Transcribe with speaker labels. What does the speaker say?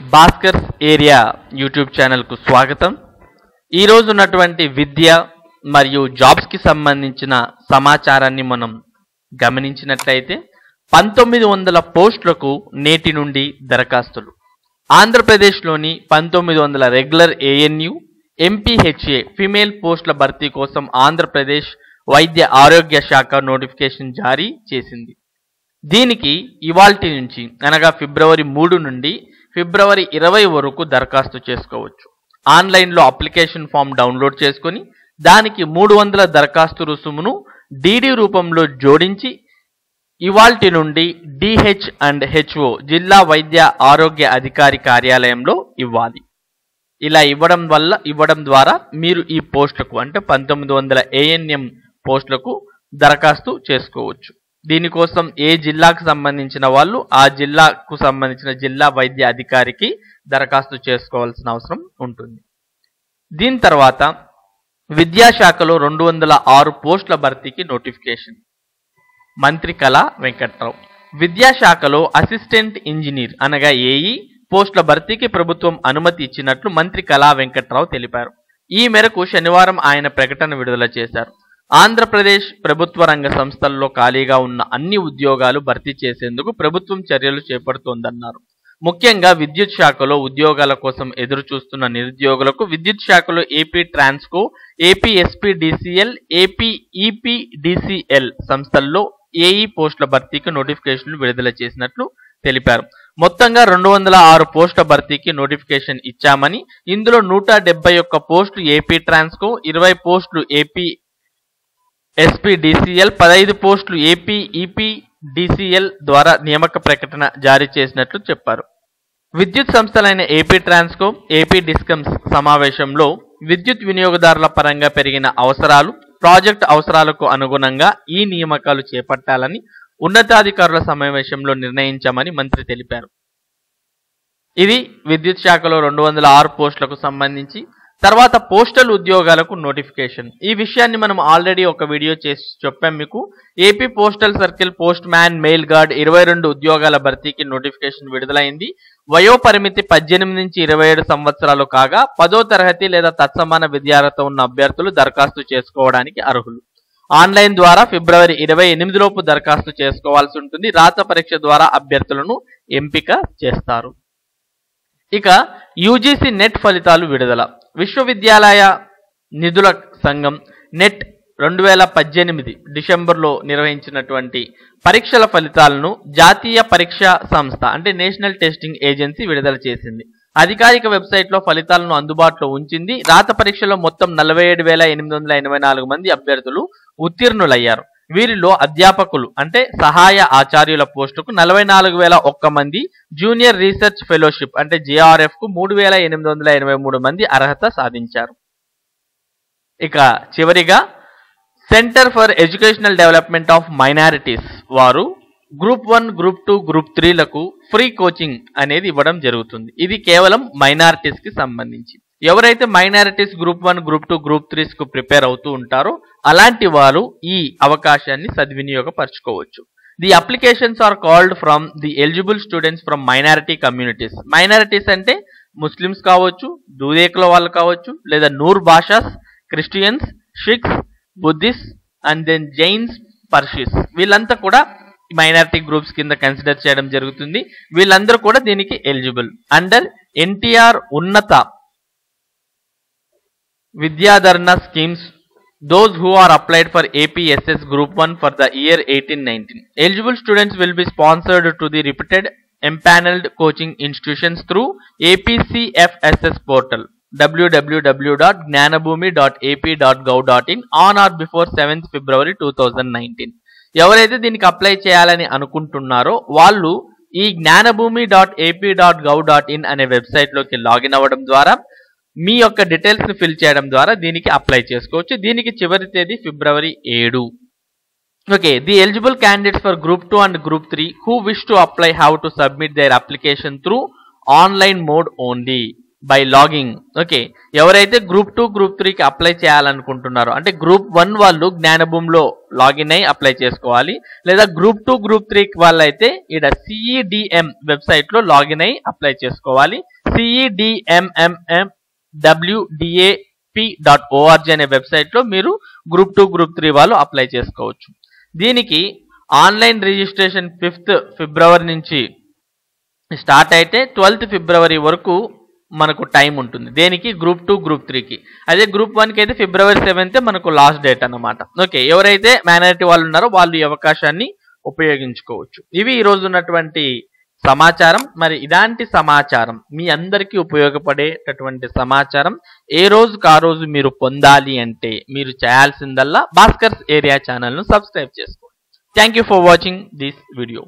Speaker 1: Bhaskar area YouTube ఛానల్కు స్వాగతం. ఈరోజు ఉన్నటువంటి విద్య మరియు జాబ్స్కి సంబంధించిన సమాచారాన్ని మనం గమనించినట్లయితే పంతొమ్మిది వందల పోస్టులకు నేటి నుండి దరఖాస్తులు. ఆంధ్రప్రదేశ్లోని పంతొమ్మిది వందల రెగ్యులర్ ఏఎన్యు ఎంపీహెచ్ఏ ఫిమేల్ పోస్టుల భర్తీ కోసం ఆంధ్రప్రదేశ్ వైద్య ఆరోగ్య శాఖ నోటిఫికేషన్ జారీ చేసింది. దీనికి ఇవాల్టి నుంచి అనగా ఫిబ్రవరి మూడు నుండి ఫిబ్రవరి ఇరవై వరకు దరఖాస్తు చేసుకోవచ్చు. ఆన్లైన్లో అప్లికేషన్ ఫామ్ డౌన్లోడ్ చేసుకొని దానికి మూడు వందల దరఖాస్తు రుసుమును డీడీ రూపంలో జోడించి ఇవాల్టి నుండి డిహెచ్ అండ్ హెచ్ఓ జిల్లా వైద్య ఆరోగ్య అధికారి కార్యాలయంలో ఇవ్వాలి. ఇలా ఇవ్వడం వల్ల ఇవ్వడం ద్వారా మీరు ఈ పోస్టులకు అంటే పంతొమ్మిది వందల ఏఎన్ఎం పోస్టులకు దరఖాస్తు చేసుకోవచ్చు. దీనికోసం ఏ జిల్లాకు సంబంధించిన వాళ్ళు ఆ జిల్లాకు సంబంధించిన జిల్లా వైద్య అధికారికి దరఖాస్తు చేసుకోవాల్సిన అవసరం ఉంటుంది. దీని తర్వాత విద్యాశాఖలో రెండు వందల ఆరు పోస్టుల భర్తీకి నోటిఫికేషన్. మంత్రి కళా వెంకట్రావు. విద్యాశాఖలో అసిస్టెంట్ ఇంజనీర్ అనగా ఏఈ పోస్టుల భర్తీకి ప్రభుత్వం అనుమతి ఇచ్చినట్లు మంత్రి కళా వెంకట్రావు తెలిపారు. ఈ మేరకు శనివారం ఆయన ప్రకటన విడుదల చేశారు. ఆంధ్రప్రదేశ్ ప్రభుత్వ రంగ సంస్థల్లో ఖాళీగా ఉన్న అన్ని ఉద్యోగాలు భర్తీ చేసేందుకు ప్రభుత్వం చర్యలు చేపడుతోందన్నారు. ముఖ్యంగా విద్యుత్ శాఖలో ఉద్యోగాల కోసం ఎదురు చూస్తున్న నిరుద్యోగులకు విద్యుత్ శాఖలో AP Transco AP SPDCL AP EPDCL సంస్థల్లో ఏఈ పోస్టుల భర్తీకి నోటిఫికేషన్లు విడుదల చేసినట్లు తెలిపారు. మొత్తంగా రెండు వందల ఆరు పోస్టుల భర్తీకి నోటిఫికేషన్ ఇచ్చామని ఇందులో నూట డెబ్బై ఒక్క పోస్టులు ఏపీ ట్రాన్స్కో ఇరవై పోస్టులు ఏపీ ఎస్పీడీసీఎల్ పదహైదు పోస్టులు ఏపీ ఈపీడీసీఎల్ ద్వారా నియామక ప్రకటన జారీ చేసినట్లు చెప్పారు. విద్యుత్ సంస్థలైన ఏపీ ట్రాన్స్కో ఏపీ డిస్కమ్స్ సమావేశంలో విద్యుత్ వినియోగదారుల పరంగా పెరిగిన అవసరాలు ప్రాజెక్ట్ అవసరాలకు అనుగుణంగా ఈ నియామకాలు చేపట్టాలని ఉన్నతాధికారుల సమావేశంలో నిర్ణయించామని మంత్రి తెలిపారు. ఇది విద్యుత్ శాఖలో రెండు వందల ఆరు పోస్టులకు సంబంధించి తర్వాత పోస్టల్ ఉద్యోగాలకు నోటిఫికేషన్. ఈ విషయాన్ని మనం ఆల్రెడీ ఒక వీడియో చేసి చెప్పాం మీకు. AP postal circle postman mail guard ఇరవై రెండు ఉద్యోగాల భర్తీకి నోటిఫికేషన్ విడుదలైంది. వయోపరిమితి పద్దెనిమిది నుంచి ఇరవై ఏడు సంవత్సరాలు కాగా పదో తరగతి లేదా తత్సమాన విద్యార్హత ఉన్న అభ్యర్థులు దరఖాస్తు చేసుకోవడానికి అర్హులు. ఆన్లైన్ ద్వారా ఫిబ్రవరి ఇరవై ఎనిమిదిలోపు దరఖాస్తు చేసుకోవాల్సి ఉంటుంది. రాత పరీక్ష ద్వారా అభ్యర్థులను ఎంపిక చేస్తారు. ఇక యూజీసీ నెట్ ఫలితాలు విడుదల. విశ్వవిద్యాలయ నిధుల సంఘం నెట్ రెండు వేల పద్దెనిమిది డిసెంబర్లో నిర్వహించినటువంటి పరీక్షల ఫలితాలను జాతీయ పరీక్షా సంస్థ అంటే నేషనల్ టెస్టింగ్ ఏజెన్సీ విడుదల చేసింది. అధికారిక వెబ్సైట్లో ఫలితాలను అందుబాటులో ఉంచింది. రాత పరీక్షలో మొత్తం నలభై ఏడు వేల ఎనిమిది వందల ఎనభై నాలుగు మంది అభ్యర్థులు ఉత్తీర్ణులయ్యారు. వీరిలో అధ్యాపకులు అంటే సహాయ ఆచార్యుల పోస్టుకు నలభై నాలుగు వేల ఒక్క మంది జూనియర్ రీసెర్చ్ ఫెలోషిప్ అంటే జేఆర్ఎఫ్కు మూడు వేల ఎనిమిది వందల ఎనభై మూడు మంది అర్హత సాధించారు. ఇక చివరిగా centre for educational development of minorities వారు group one group two group త్రీలకు free coaching అనేది ఇవ్వడం జరుగుతుంది. ఇది కేవలం మైనారిటీస్కి సంబంధించి. ఎవరైతే minorities group one group two group త్రీస్కు prepare అవుతూ ఉంటారో అలాంటి వారు ఈ అవకాశాన్ని సద్వినియోగపరచుకోవచ్చు. The applications are called from the eligible students from minority communities minorities అంటే ముస్లిమ్స్ కావచ్చు దూదేకుల వాళ్ళు కావచ్చు లేదా Noor Bashas Christians Sikhs Buddhist and then Jains Parsis వీళ్ళంతా కూడా మైనారిటీ గ్రూప్స్ కింద కన్సిడర్ చేయడం జరుగుతుంది. వీళ్ళందరూ కూడా దీనికి ఎలిజిబుల్. అండర్ ఎన్టీఆర్ ఉన్నత విద్యాధరణ schemes those who are applied for APSS Group 1 for the year 18-19. Eligible students will be sponsored to the reputed empaneled coaching institutions through APCFSS portal www.gnanabhumi.ap.gov.in on or before 7th February 2019. ఎవరైతే దీనికి apply చేయాలని అనుకుంటున్నారో వాళ్ళు ఈ Jnanabhumi dot AP dot gov dot in అనే వెబ్సైట్లోకి login అవ్వడం ద్వారా మీ యొక్క డీటెయిల్స్ని ఫిల్ చేయడం ద్వారా దీనికి అప్లై చేసుకోవచ్చు. దీనికి చివరి తేదీ ఫిబ్రవరి ఏడు. Okay the eligible candidates for group two and group three who wish to apply how to submit their application through online mode only by logging okay ఎవరైతే గ్రూప్ టూ గ్రూప్ త్రీకి అప్లై చేయాలనుకుంటున్నారో అంటే గ్రూప్ వన్ వాళ్ళు జ్ఞానభూమిలో login అయి apply చేసుకోవాలి. లేదా group two group three వాళ్ళైతే ఇక్కడ సిఈడిఎం వెబ్సైట్లో లాగిన్ అయి అప్లై చేసుకోవాలి. సిఈడిఎంఎంఎం డబ్ల్యూడిఏపి డాట్ ఓఆర్జీ అనే వెబ్సైట్లో మీరు గ్రూప్ టూ గ్రూప్ త్రీ వాళ్ళు అప్లై చేసుకోవచ్చు. దీనికి ఆన్లైన్ రిజిస్ట్రేషన్ ఫిఫ్త్ ఫిబ్రవరి నుంచి స్టార్ట్ అయితే ట్వెల్త్ ఫిబ్రవరి వరకు మనకు టైం ఉంటుంది. దేనికి? గ్రూప్ టూ గ్రూప్ త్రీకి అదే గ్రూప్ వన్కి అయితే ఫిబ్రవరి సెవెంత్ మనకు లాస్ట్ డేట్ అన్నమాట. ఓకే ఎవరైతే మైనారిటీ వాళ్ళు ఉన్నారో వాళ్ళు ఈ అవకాశాన్ని ఉపయోగించుకోవచ్చు. ఇవి ఈ రోజు ఉన్నటువంటి సమాచారం మరి ఇలాంటి సమాచారం మీ అందరికీ ఉపయోగపడేటటువంటి సమాచారం ఏ రోజుకు ఆ రోజు మీరు పొందాలి అంటే మీరు చేయాల్సిందల్లా భాస్కర్స్ ఏరియా ఛానల్ను సబ్స్క్రైబ్ చేసుకోండి. Thank you for watching this video